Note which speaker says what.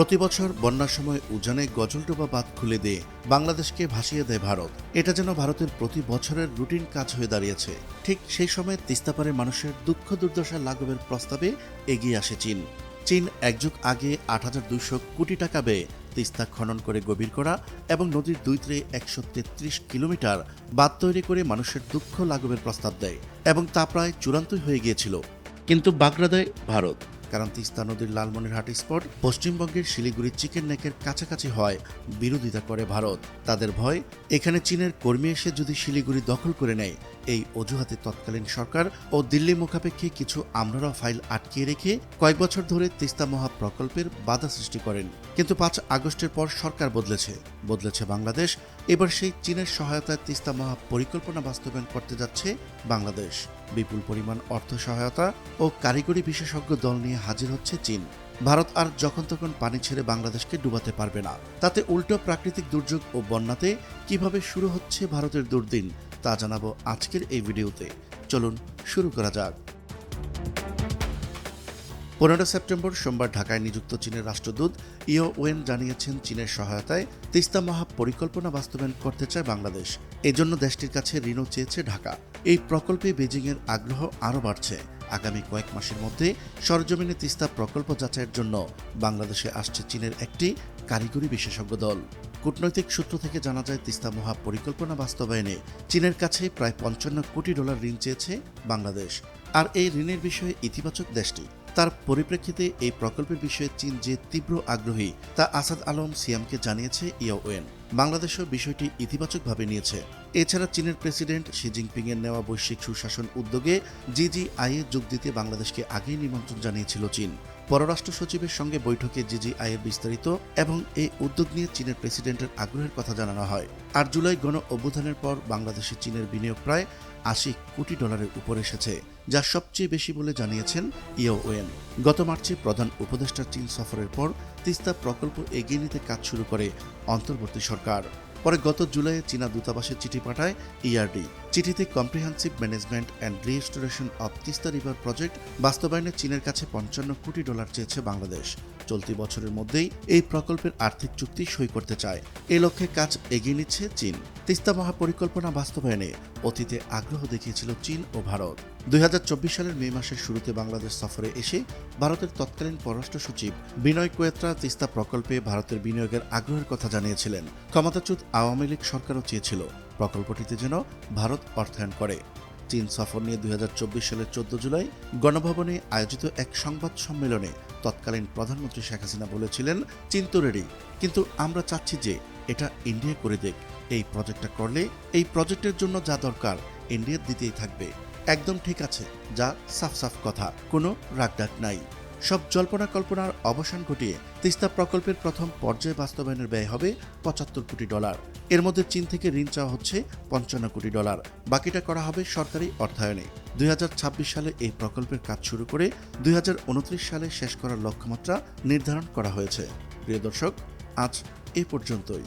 Speaker 1: প্রতি বছর বন্যার সময় উজানে গজলডোবা বাঁধ খুলে দিয়ে বাংলাদেশকে ভাসিয়ে দেয় ভারত। এটা যেন ভারতের প্রতি বছরের রুটিন কাজ হয়ে দাঁড়িয়েছে। ঠিক সেই সময় তিস্তাপাড়ের মানুষের দুঃখ দুর্দশা লাঘবের প্রস্তাবে এগিয়ে আসে চীন। চীন একযুগ আগে আট হাজার দুইশো কোটি টাকা ব্যয়ে তিস্তা খনন করে গভীর করা এবং নদীর দুই তীরে একশো তেত্রিশ কিলোমিটার বাঁধ তৈরি করে মানুষের দুঃখ লাঘবের প্রস্তাব দেয় এবং তা প্রায় চূড়ান্তই হয়ে গিয়েছিল। কিন্তু বাগড়া দেয় ভারত কারণ তিস্তা নদীর লালমনিরহাট স্পট পশ্চিমবঙ্গের শিলিগুড়ি চিকেন নেকের কাছাকাছি হয় বিরোধিতা করে ভারত। তাদের ভয়, এখানে চীনের কর্মী এসে যদি শিলিগুড়ি দখল করে নেয়, এই অজুহাতে তৎকালীন সরকার ও দিল্লি মুখাপেক্ষে কিছু আমরারা ফাইল আটকিয়ে রেখে কয়েক বছর ধরে তিস্তা মহা প্রকল্পের বাধা সৃষ্টি করেন। কিন্তু পাঁচ আগস্টের পর সরকার বদলেছে। বদলেছে বাংলাদেশ এবার সেই চীনের সহায়তায় তিস্তা মহা পরিকল্পনা বাস্তবায়ন করতে যাচ্ছে বাংলাদেশ। বিপুল পরিমাণ অর্থ সহায়তা ও কারিগরি বিশেষজ্ঞ দল নিয়ে হাজির হচ্ছে চীন। ভারত আর যখন তখন পানি ছেড়ে বাংলাদেশকে ডুবাতে পারবে না। তাতে উল্টো প্রাকৃতিক দুর্যোগ ও বন্যাতে কীভাবে শুরু হচ্ছে ভারতের দুর্দিন, তা জানাব আজকের এই ভিডিওতে। চলুন, শুরু করা যাক। পনেরো সেপ্টেম্বর সোমবার ঢাকায় নিযুক্ত চীনের রাষ্ট্রদূত ইও ওয়েন জানিয়েছেন চীনের সহায়তায় তিস্তা মহা পরিকল্পনা বাস্তবায়ন করতে চায় বাংলাদেশ। এজন্য দেশটির কাছে ঋণও চেয়েছে ঢাকা। এই প্রকল্পে বেজিংয়ের আগ্রহ আরও বাড়ছে। আগামী কয়েক মাসের মধ্যে সরজমিনে তিস্তা প্রকল্প যাচাইয়ের জন্য বাংলাদেশে আসছে চীনের একটি কারিগরি বিশেষজ্ঞ দল। কূটনৈতিক সূত্র থেকে জানা যায়, তিস্তা মহা পরিকল্পনা বাস্তবায়নে চীনের কাছে প্রায় পঞ্চান্ন কোটি ডলার ঋণ চেয়েছে বাংলাদেশ। আর এই ঋণের বিষয়ে ইতিবাচক দেশটি। তার পরিপ্রেক্ষিতে এই প্রকল্পের বিষয়ে চীন যে তীব্র আগ্রহী, তা আসাদ আলম সিয়ামকে জানিয়েছে ইয়োএন বাংলাদেশও বিষয়টি ইতিবাচকভাবে নিয়েছে। এছাড়া চীনের প্রেসিডেন্ট শি জিনপিং এর নেওয়া বৈশ্বিক সুশাসন উদ্যোগে জিজিআইয়ে যোগ দিতে বাংলাদেশকে আগেই নিমন্ত্রণ জানিয়েছিল চীন। পররাষ্ট্র সচিবের সঙ্গে বৈঠকে জিজিআইয়ের বিস্তারিত এবং এই উদ্যোগ নিয়ে চীনের প্রেসিডেন্টের আগ্রহের কথা জানানো হয়। আর জুলাই গণ অভ্যুত্থানের পর বাংলাদেশে চীনের বিনিয়োগ প্রায় আশি কোটি ডলারের উপর এসেছে, যা সবচেয়ে বেশি বলে জানিয়েছেন ইও ওয়েন। গত মার্চে প্রধান উপদেষ্টা চীন সফরের পর তিস্তা প্রকল্প এগিয়ে নিতে কাজ শুরু করে অন্তর্বর্তী সরকার। পরে গত জুলাইয়ে চীনা দূতাবাসে চিঠি পাঠায় ইআরডি চিঠিতে comprehensive management and restoration of Teesta river project বাস্তবায়নে চীনের কাছে পঞ্চান্ন কোটি ডলার চেয়েছে বাংলাদেশ। চলতি বছরের মধ্যেই এই প্রকল্পের আর্থিক চুক্তি সই করতে চায়। এ লক্ষ্যে কাজ এগিয়ে নিচ্ছে চীন। তিস্তা মহাপরিকল্পনা বাস্তবায়নে অতীতে আগ্রহ দেখিয়েছিল চীন ও ভারত। দুই হাজার চব্বিশ সালের মে মাসের শুরুতে বাংলাদেশ সফরে এসে ভারতের তৎকালীন পররাষ্ট্র সচিব বিনয় কোয়েত্রা তিস্তা প্রকল্পে ভারতের বিনিয়োগের আগ্রহের কথা জানিয়েছিলেন। ক্ষমতাচ্যুত আওয়ামী লীগ সরকারও চেয়েছিল প্রকল্পটিতে যেন ভারত অর্থায়ন করে। চীন সফর নিয়ে দুই হাজার চব্বিশ সালের চোদ্দ জুলাই গণভবনে আয়োজিত এক সংবাদ সম্মেলনে তৎকালীন প্রধানমন্ত্রী শেখ হাসিনা বলেছিলেন, চীন তো রেডি কিন্তু আমরা চাচ্ছি যে এটা ইন্ডিয়া করে দেখ। এই প্রজেক্টটা করলে এই প্রজেক্টের জন্য যা দরকার ইন্ডিয়া দিতেই থাকবে। একদম ঠিক আছে, যা সাফ সাফ কথা, কোনো রাগডাক নাই। সব জল্পনা কল্পনার অবসান ঘটিয়ে তিস্তা প্রকল্পের প্রথম পর্যায়ে বাস্তবায়নের ব্যয় হবে পঁচাত্তর কোটি ডলার। এর মধ্যে চীন থেকে ঋণ চাওয়া হচ্ছে পঞ্চান্ন কোটি ডলার। বাকিটা করা হবে সরকারি অর্থায়নে। দুই হাজার ছাব্বিশ সালে এই প্রকল্পের কাজ শুরু করে দুই হাজার উনত্রিশ সালে শেষ করার লক্ষ্যমাত্রা নির্ধারণ করা হয়েছে। প্রিয় দর্শক, আজ এ পর্যন্তই।